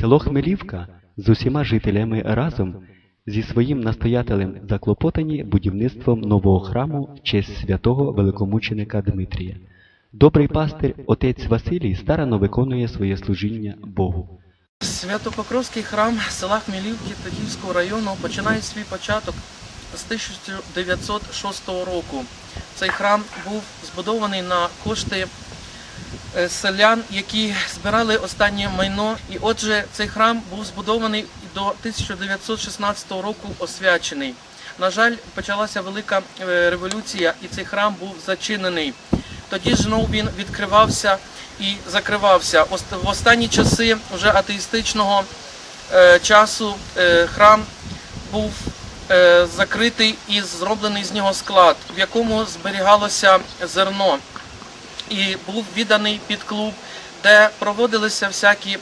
Село Хмелівка з усіма жителями разом зі своїм настоятелем заклопотані будівництвом нового храму в честь святого великомученика Дмитрія. Добрий пастир отець Василій старано виконує своє служіння Богу. Святопокровський храм села Хмелівки Тетівського району починає свій початок з 1906 року. Цей храм був збудований на кошти селян, які збирали останнє майно. І отже, цей храм був збудований до 1916 року освячений. На жаль, почалася велика е, революція, і цей храм був зачинений. Тоді знов він відкривався і закривався. В останні часи вже атеїстичного е, часу е, храм був е, закритий і зроблений з нього склад, в якому зберігалося зерно, і був відданий під клуб, де проводилися всякі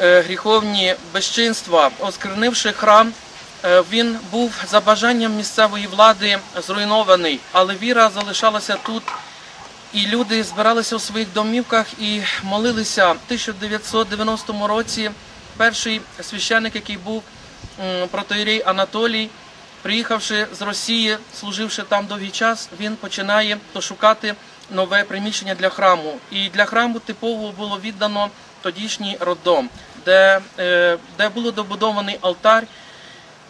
е, гріховні безчинства. Осквернивши храм, е, він був за бажанням місцевої влади зруйнований, але віра залишалася тут. І люди збиралися у своїх домівках і молилися. В 1990 році перший священник, який був протоїрей Анатолій, приїхавши з Росії, служивши там довгий час, він починає шукати нове приміщення для храму. І для храму типово було віддано тодішній роддом, де, е, де було добудований алтар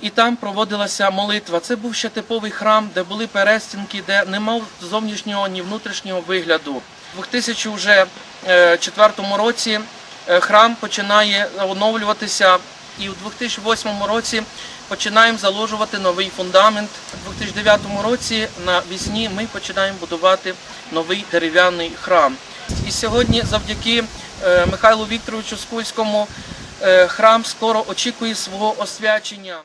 і там проводилася молитва. Це був ще типовий храм, де були перестінки, де не мав зовнішнього ні внутрішнього вигляду. У 2004 році е, храм починає оновлюватися, і у 2008 році починаємо заложувати новий фундамент. У 2009 році на вісні ми починаємо будувати новий дерев'яний храм. І сьогодні, завдяки е, Михайлу Вікторовичу Скульському, е, храм скоро очікує свого освячення.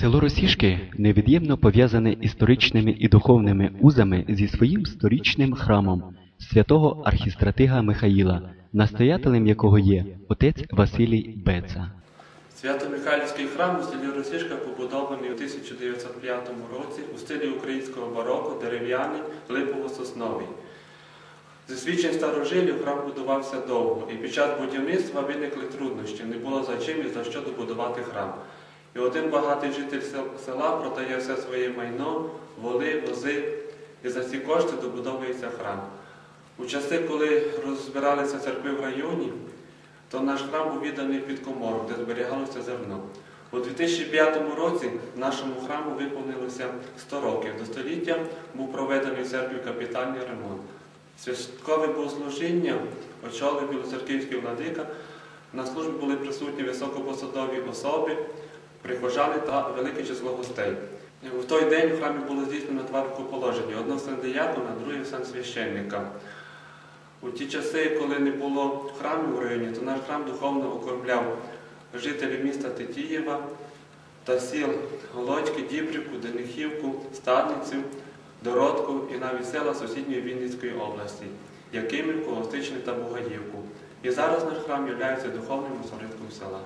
Село Росішки невід'ємно пов'язане історичними і духовними узами зі своїм сторічним храмом святого архістратига Михаїла, настоятелем якого є отець Василій Беца. Свято-Михайлівський храм у селі Росішка побудований у 1905 році у стилі українського бароко, дерев'яний, липово-сосновий. Зі свідчень старожилів храм будувався довго, і під час будівництва виникли труднощі, не було за чим і за що добудувати храм. І один багатий житель села продає все своє майно, воли, вози, і за ці кошти добудовується храм. У часи, коли розбиралися церкви в районі, то наш храм був відданий під комору, де зберігалося зерно. У 2005 році нашому храму виповнилося 100 років. До століття був проведений в церкві капітальний ремонт. Святкове богослужіння очолив білоцерківський владика. На службі були присутні високопосадові особи, прихожани та велике число гостей. В той день в храмі було здійснено два рукоположення: одне сан диякона, друге сан священника. У ті часи, коли не було храмів в районі, то наш храм духовно окормляв жителів міста Тетіїва та сіл Голодьки, Дібрівку, Денихівку, Стадницю, Дородку і навіть села сусідньої Вінницької області, Якимівку, Гостичне та Бугаївку. І зараз наш храм є духовним осередком села.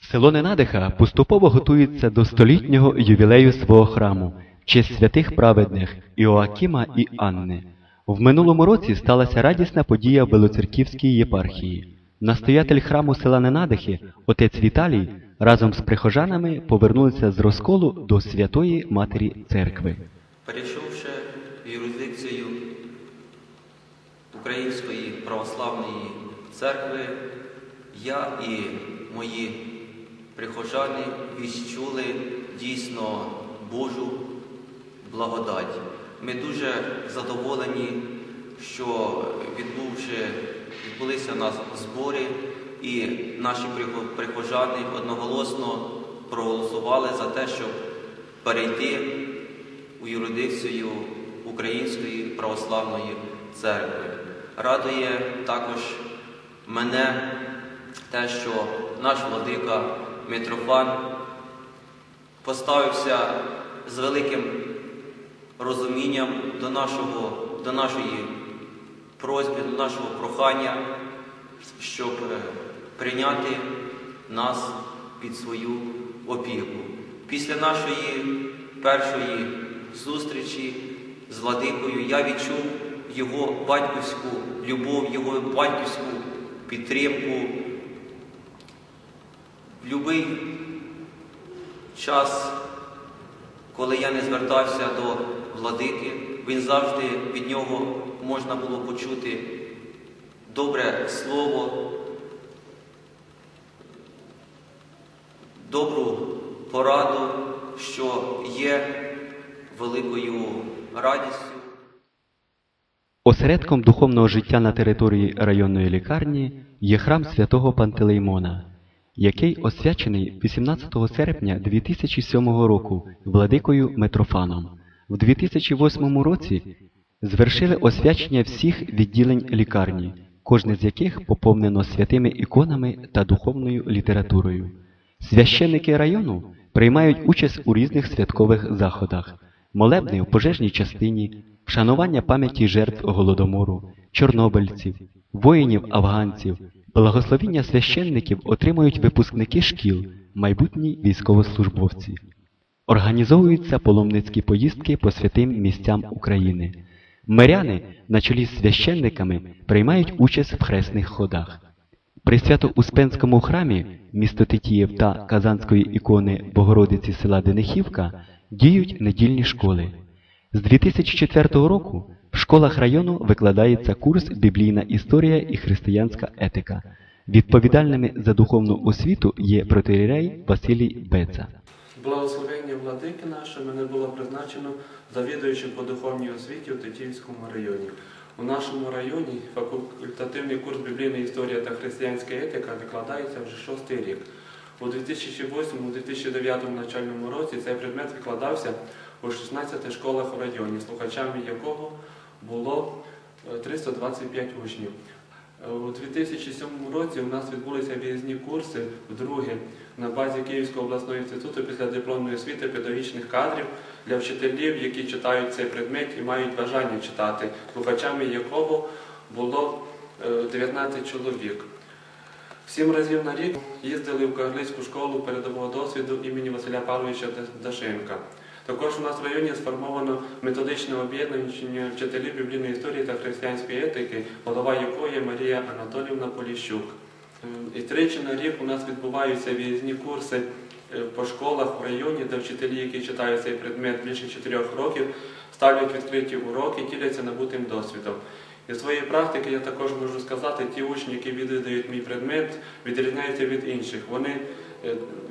Село Ненадиха поступово готується до столітнього ювілею свого храму честь святих праведних Іоакіма і Анни. В минулому році сталася радісна подія в Белоцерківській єпархії. Настоятель храму села Ненадихи, отець Віталій, разом з прихожанами повернулися з розколу до Святої Матері Церкви. перейшовши юрисдикцію Української православної церкви, я і мої прихожани відчули дійсно Божу благодать. Ми дуже задоволені, що відбулися у нас збори, і наші прихожани одноголосно проголосували за те, щоб перейти у юрисдикцію Української православної церкви. Радує також мене те, що наш владика Митрофан поставився з великим розумінням до, нашого, до нашої просьби, до нашого прохання, щоб е, прийняти нас під свою опіку. Після нашої першої зустрічі з владикою я відчув його батьківську любов, його батьківську підтримку будь-який час, коли я не звертався до владики, він завжди від нього можна було почути добре слово, добру пораду, що є великою радістю. Осередком духовного життя на території районної лікарні є храм святого Пантелеймона, який освячений 18 серпня 2007 року владикою Митрофаном. В 2008 році звершили освячення всіх відділень лікарні, кожне з яких поповнено святими іконами та духовною літературою. Священники району приймають участь у різних святкових заходах, молебни в пожежній частині, вшанування пам'яті жертв голодомору, чорнобильців, воїнів-афганців. Благословіння священників отримують випускники шкіл, майбутні військовослужбовці. Організовуються паломницькі поїздки по святим місцям України. Миряни на чолі з священниками приймають участь в хресних ходах. При Свято-Успенському храмі місто Тетіїв та Казанської ікони Богородиці села Денихівка діють недільні школи. З 2004 року в школах району викладається курс Біблійна історія і християнська етика. Відповідальними за духовну освіту є протирей Василій Беца. Благословення владики наше мене було призначено завідуючим по духовній освіті у Тетіївському районі. У нашому районі факультативний курс біблійної історія та християнська етика викладається вже шостий рік. У 2008-2009 навчальному році цей предмет викладався у 16 школах у районі, слухачами якого було е, 325 учнів. Е, У 2007 році у нас відбулися виїзні курси вдруге на базі Київського обласного інституту після дипломної освіти педагогічних кадрів для вчителів, які читають цей предмет і мають бажання читати, слухачами якого було е, 19 чоловік. Сім разів на рік їздили в Карлицьку школу передового досвіду імені Василя Павловича Дашенка. Також у нас в районі сформовано методичне об'єднання вчителів біблійної історії та християнської етики, голова якої Марія Анатолівна Поліщук. Е, І тричі на рік у нас відбуваються виїзні курси е, по школах в районі, де вчителі, які читають цей предмет більше чотирьох років, ставлять відкриті уроки, діляться набутим досвідом. Із своєї практики я також можу сказати, ті учні, які відвідують мій предмет, відрізняються від інших. Вони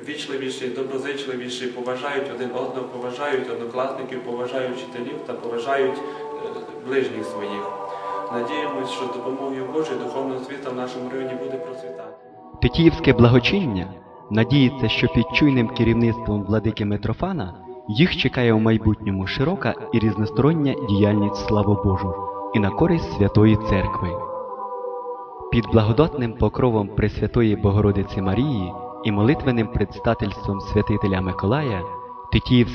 вічливіші, доброзичливіші, поважають один одного, поважають однокласників, поважають вчителів та поважають е, ближніх своїх. Надіємось, що допомогою Божої духовна освіта в нашому районі буде процвітати. Тетіївське благочиння надіється, що під чуйним керівництвом владики Митрофана їх чекає у майбутньому широка і різностороння діяльність славу Божу і на користь Святої Церкви. Під благодатним покровом Пресвятої Богородиці Марії і молитвенним предстательством святителя Миколая Тетіївське